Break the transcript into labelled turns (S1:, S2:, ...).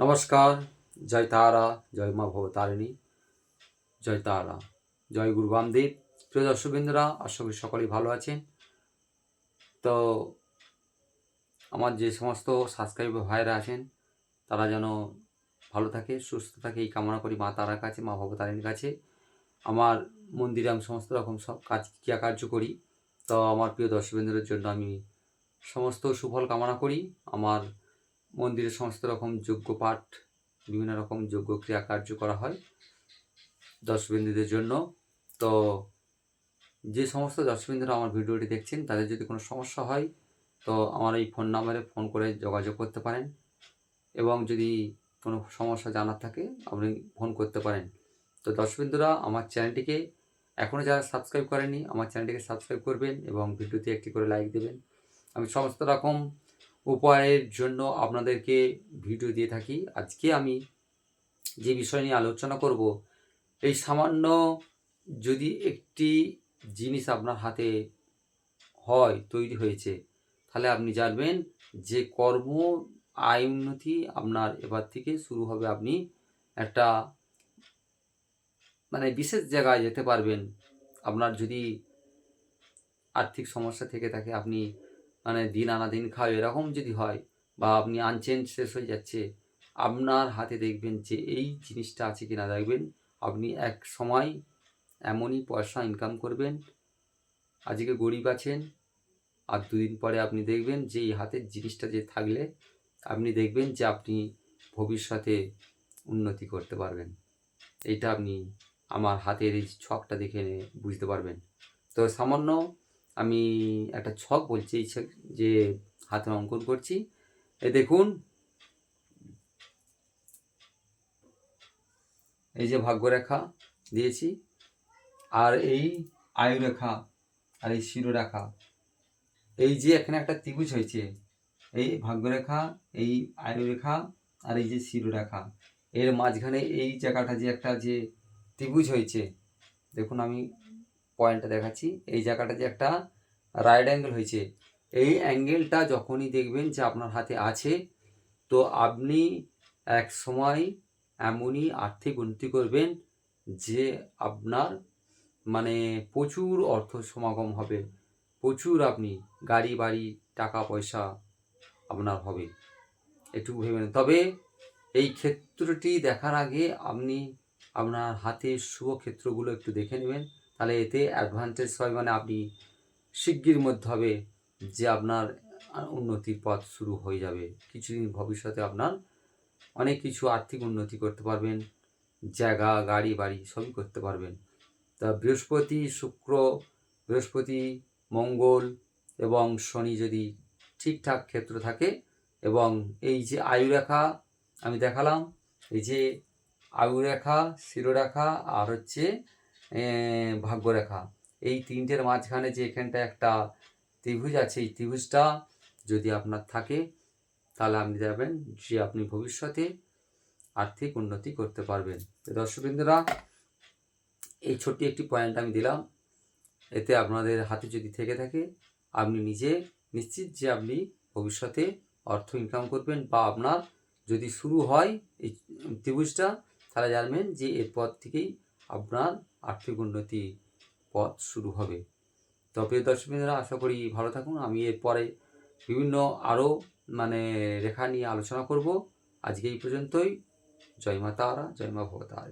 S1: নমস্কার, জয় তারা, জয় মা ভবতারিণী, জয় তারা, জয় গুরু বামদেব। প্রিয় দর্শকবৃন্দরা, আশা করি সকলেই ভালো আছেন। তো, আমার যে সমস্ত সাবস্ক্রাইবার ভাইরা আছেন, তারা যেন ভালো থাকে, সুস্থ থাকে, এই কামনা করি মা তারার কাছে, মা ভবতারিণীর কাছে। আমার মন্দিরে আমি সমস্ত রকম সব কাজ ক্রিয়া কার্য করি। তো, আমার প্রিয় দর্শকবৃন্দদের জন্য আমি সমস্ত সুফল কামনা করি। আমার মন্দিরে সমস্ত রকম যোগ্য পাঠ, বিভিন্ন রকম যোগ্য ক্রিয়া কার্য করা হয় দর্শকবৃন্দীদের জন্য। তো যে সমস্ত দর্শকবৃন্দরা আমার ভিডিওটি দেখছেন, তাদের যদি কোনো সমস্যা হয়, তো আমার এই ফোন নাম্বারে ফোন করে যোগাযোগ করতে পারেন এবং যদি কোনো সমস্যা জানার থাকে, আপনি ফোন করতে পারেন। তো দর্শকবৃন্দরা, আমার চ্যানেলটিকে এখনও যারা সাবস্ক্রাইব করেনি আমার চ্যানেলটিকে সাবস্ক্রাইব করবেন এবং ভিডিওতে একটি করে লাইক দেবেন। আমি সমস্ত রকম উপায়ের জন্য আপনাদেরকে ভিডিও দিয়ে থাকি। আজকে আমি যে বিষয় নিয়ে আলোচনা করব, এই সামান্য যদি একটি জিনিস আপনার হাতে হয়, তৈরি হয়েছে, তাহলে আপনি জানবেন যে কর্ম আয় উন্নতি আপনার এবার থেকে শুরু হবে। আপনি একটা মানে বিশেষ জায়গায় যেতে পারবেন। আপনার যদি আর্থিক সমস্যা থেকে থাকে, আপনি মানে দিন আনা দিন খাও, এরকম যদি হয় বা আপনি আনছেন শেষ হয়ে যাচ্ছে, আপনার হাতে দেখবেন যে এই জিনিসটা আছে কি না দেখবেন আপনি এক সময় এমনই পয়সা ইনকাম করবেন, আজকে গরিব আছেন, আর দুদিন পরে আপনি দেখবেন যে এই হাতের জিনিসটা যে থাকলে, আপনি দেখবেন যে আপনি ভবিষ্যতে উন্নতি করতে পারবেন। এইটা আপনি আমার হাতের এই ছকটা দেখে বুঝতে পারবেন। তো সামান্য আমি একটা ছক বলছি যে হাতে অঙ্কন করছি। এ দেখুন। এই যে ভাগ্যরেখা দিয়েছি, আর এই আয়ুরেখা, আর এই শিরোরেখা। এই যে এখানে একটা ত্রিভুজ হয়েছে, এই ভাগ্যরেখা, এই আয়ুরেখা, আর এই যে শিরোরেখা। এর মাঝখানে এই জায়গাটা যে একটা যে ত্রিভুজ হয়েছে, দেখুন আমি পয়েন্টটা দেখাচ্ছি। এই জায়গাটা যে একটা রাইট অ্যাঙ্গেল হয়েছে, এই অ্যাঙ্গেলটা যখনই দেখবেন যে আপনার হাতে আছে, তো আপনি এক সময় এমনই আর্থিক উন্নতি করবেন যে আপনার মানে প্রচুর অর্থ সমাগম হবে, প্রচুর আপনি গাড়ি, বাড়ি, টাকা, পয়সা আপনার হবে। একটু ভেবে নেন। তবে এই ক্ষেত্রটি দেখার আগে আপনি আপনার হাতের শুভ ক্ষেত্রগুলো একটু দেখে নেবেন। তাহলে এতে অ্যাডভান্টেজ হয় মানে আপনি শিগগির মধ্যে হবে যে আপনার উন্নতির পথ শুরু হয়ে যাবে। কিছুদিন ভবিষ্যতে আপনার অনেক কিছু আর্থিক উন্নতি করতে পারবেন, জায়গা, গাড়ি, বাড়ি সবই করতে পারবেন। তা বৃহস্পতি, শুক্র, বৃহস্পতি, মঙ্গল এবং শনি যদি ঠিকঠাক ক্ষেত্র থাকে এবং এই যে আয়ুরেখা আমি দেখালাম, এই যে আয়ুরেখা শিরোরেখা আর হচ্ছে ভাগ্যরেখা। এই তিনটের মাঝখানে যে এখানটা একটা ত্রিভুজ আছে, এই ত্রিভুজটা যদি আপনার থাকে, তাহলে আপনি যাবেন যে আপনি ভবিষ্যতে আর্থিক উন্নতি করতে পারবেন। দর্শকবৃন্দরা, এই ছোট্ট একটি পয়েন্ট আমি দিলাম। এতে আপনাদের হাতে যদি থেকে থাকে, আপনি নিজে নিশ্চিত যে আপনি ভবিষ্যতে অর্থ ইনকাম করবেন বা আপনার যদি শুরু হয় এই ত্রিভুজটা, তাহলে জানবেন যে এরপর থেকেই আপনার আর্থিক উন্নতি পথ শুরু হবে। তো প্রিয় দর্শকবৃন্দরা আশা করি ভালো থাকুন। আমি এরপরে বিভিন্ন আরও মানে রেখা নিয়ে আলোচনা করব। আজকে এই পর্যন্তই। জয় মা তারা, জয় মা ভবতারা